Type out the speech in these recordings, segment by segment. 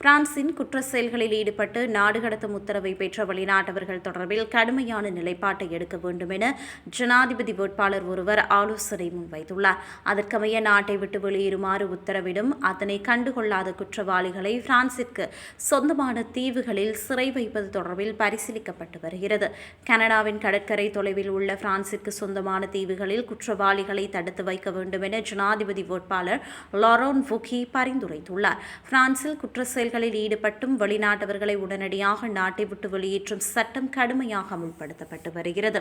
பிரான்சின் குற்ற செயல்களில் ஈடுபட்டு நாடு கடத்தும் உத்தரவை பெற்ற வெளிநாட்டவர்கள் தொடர்பில் கடுமையான நிலைப்பாட்டை எடுக்க வேண்டும் என ஜனாதிபதி வேட்பாளர் ஒருவர் ஆலோசனை முன்வைத்துள்ளார். அதற்கமைய நாட்டை விட்டு வெளியேறுமாறு உத்தரவிடும் அதனை கண்டுகொள்ளாத குற்றவாளிகளை பிரான்சிற்கு சொந்தமான தீவுகளில் சிறை வைப்பது தொடர்பில் பரிசீலிக்கப்பட்டு வருகிறது. கனடாவின் கடற்கரை தொலைவில் உள்ள பிரான்சிற்கு சொந்தமான தீவுகளில் குற்றவாளிகளை தடுத்து வைக்க வேண்டும் என ஜனாதிபதி வேட்பாளர் லாரோன் புகி பரிந்துரைத்துள்ளார். பிரான்சில் குற்ற செயல்களில் ஈடுபட்டும் வெளிநாட்டவர்களை உடனடியாக நாட்டை விட்டு வெளியேற்றும் சட்டம் கடுமையாக அமுல்படுத்தப்பட்டு வருகிறது.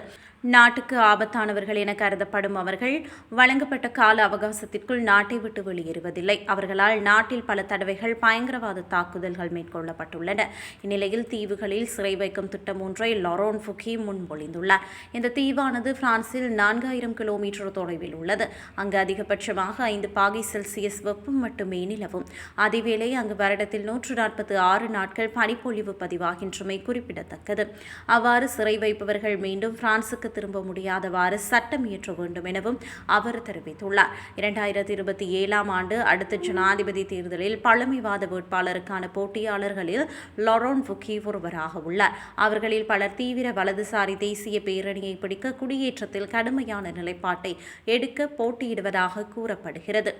நாட்டுக்கு ஆபத்தானவர்கள் என கருதப்படும் அவர்கள் வழங்கப்பட்ட கால அவகாசத்திற்குள் நாட்டை விட்டு வெளியேறுவதில்லை. அவர்களால் நாட்டில் பல தடவைகள் பயங்கரவாத தாக்குதல்கள் மேற்கொள்ளப்பட்டுள்ளன. இந்நிலையில் தீவுகளில் சிறை வைக்கும் திட்டம் ஒன்றை லொரோன் ஃபுகி முன்மொழிந்துள்ளார். இந்த தீவானது பிரான்சில் நான்காயிரம் கிலோமீட்டர் தொலைவில் உள்ளது. அங்கு அதிகபட்சமாக ஐந்து பாகை செல்சியஸ் வெப்பம் மட்டுமே நிலவும். அதேவேளை அங்கு வருடத்தில் நூற்று நாற்பத்தி ஆறு நாட்கள் பனிப்பொழிவு பதிவாகின்றமை குறிப்பிடத்தக்கது. அவ்வாறு சிறை வைப்பவர்கள் மீண்டும் பிரான்சுக்கு திரும்ப முடியாதவாறு சட்டம் இயற்ற வேண்டும் எனவும் அவர் தெரிவித்துள்ளார். இரண்டாயிரத்தி இருபத்தி ஏழாம் ஆண்டு அடுத்த ஜனாதிபதி தேர்தலில் பழமைவாத வேட்பாளருக்கான போட்டியாளர்களில் லொரோன் புக்கி ஒருவராக உள்ளார். அவர்களில் பலர் தீவிர வலதுசாரி தேசிய பேரணியை பிடிக்க குடியேற்றத்தில் கடுமையான நிலைப்பாட்டை எடுக்க போட்டியிடுவதாக கூறப்படுகிறது.